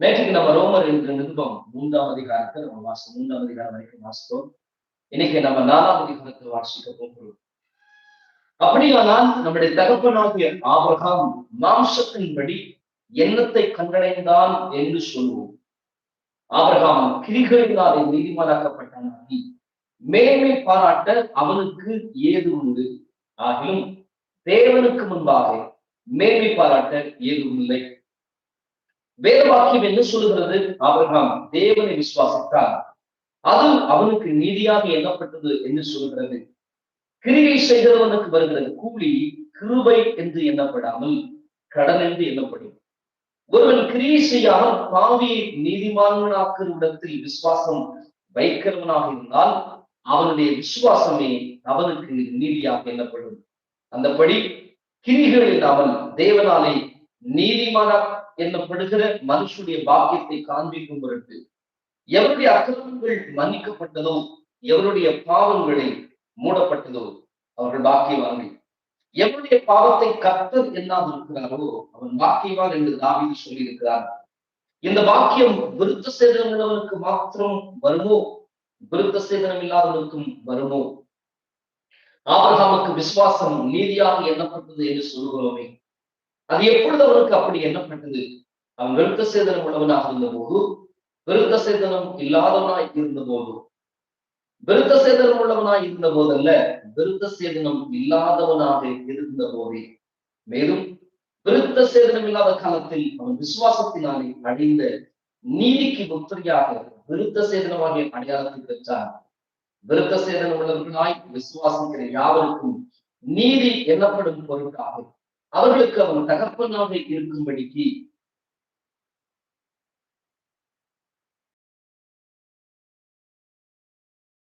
நேற்றுக்கு நம்ம ரோமர் என்ற நிருபம் மூன்றாம் அதிகாரத்தை நம்ம வாசித்தோம். மூன்றாம் அதிகாரம் வரைக்கும் வாசித்தோம். இன்னைக்கு நம்ம நாலாம் அதிகாரத்தை வாசிக்க போகிறோம். அப்படியானால் நம்முடைய தகப்பனாகிய ஆபகாம் மாம்சத்தின்படி எண்ணத்தை கண்டடைந்தான் என்று சொல்லுவோம் ஆபிரகாம் கிரிகளினாலே நீதிமானாக்கப்பட்டானாகி மேன்மை பாராட்ட அவனுக்கு ஏது உண்டு? ஆகிலும் தேவனுக்கு முன்பாக மேன்மை பாராட்ட ஏதும் இல்லை. வேதவாக்கியம் என்ன சொல்லுகிறது? ஆபிரகாம் தேவனை விசுவாசித்தார். அது அவனுக்கு நீதியாக எண்ணப்பட்டது என்று சொல்கிறது. கிரியை செய்கிறவனுக்கு வருகிறது கூலி கிருபை என்று எண்ணப்படாமல் கடன் என்று எண்ணப்படும். ஒருவன் கிரியை செய்யாமல் பாவியை நீதிமான்களாக்குற இடத்தில் விசுவாசம் வைக்கிறவனாக இருந்தால் அவனுடைய விசுவாசமே அவனுக்கு நீதியாக எண்ணப்படும். அந்தபடி கிரிகளில் அவன் தேவனாலே நீதிமானம் என்னப்படுகிற மனுஷனுடைய பாக்கியத்தை காண்பிக்கும் பொருட்டு எவருடைய அக்கிரமங்கள் மன்னிக்கப்பட்டதோ எவருடைய பாவங்களை மூடப்பட்டதோ அவர்கள் பாக்கியவான்கள். எவருடைய பாவத்தை கத்தர் எண்ணாது இருக்கிறாரோ அவன் பாக்கியவான் என்று தாவிதி சொல்லியிருக்கிறார். இந்த பாக்கியம் விருத்த சேதனம் உள்ளவனுக்கு மாத்திரம் வருமோ? விருத்த சேதனம் இல்லாதவனுக்கும் வருமோ? ஆபிரகாமுக்கு விசுவாசம் நீதியாக எண்ணப்பட்டது என்று சொல்கிறோமே அது எப்பொழுது அவனுக்கு அப்படி எண்ணப்பட்டது? அவன் விருத்த சேதனம் உள்ளவனாக இருந்தபோது விருத்த சேதனம் இல்லாதவனாய் இருந்தபோது. விருத்த சேதனம் உள்ளவனாய் இருந்த போதல்ல விருத்த சேதனம் இல்லாதவனாக இருந்த போதே மேலும் விருத்த சேதனம் இல்லாத காலத்தில் அவன் விசுவாசத்தினாலே அடைந்த நீதிக்கு முத்திரையாக விருத்த சேதனமாகிய அடையாளத்தை பெற்றார் விருத்த சேதனம் உள்ளவர்களாய் விசுவாசிக்கிற யாவருக்கும் நீதி எண்ணப்படும் பொருட்காக அவர்களுக்கு அவன் தகப்பனாக இருக்கும்படிக்கு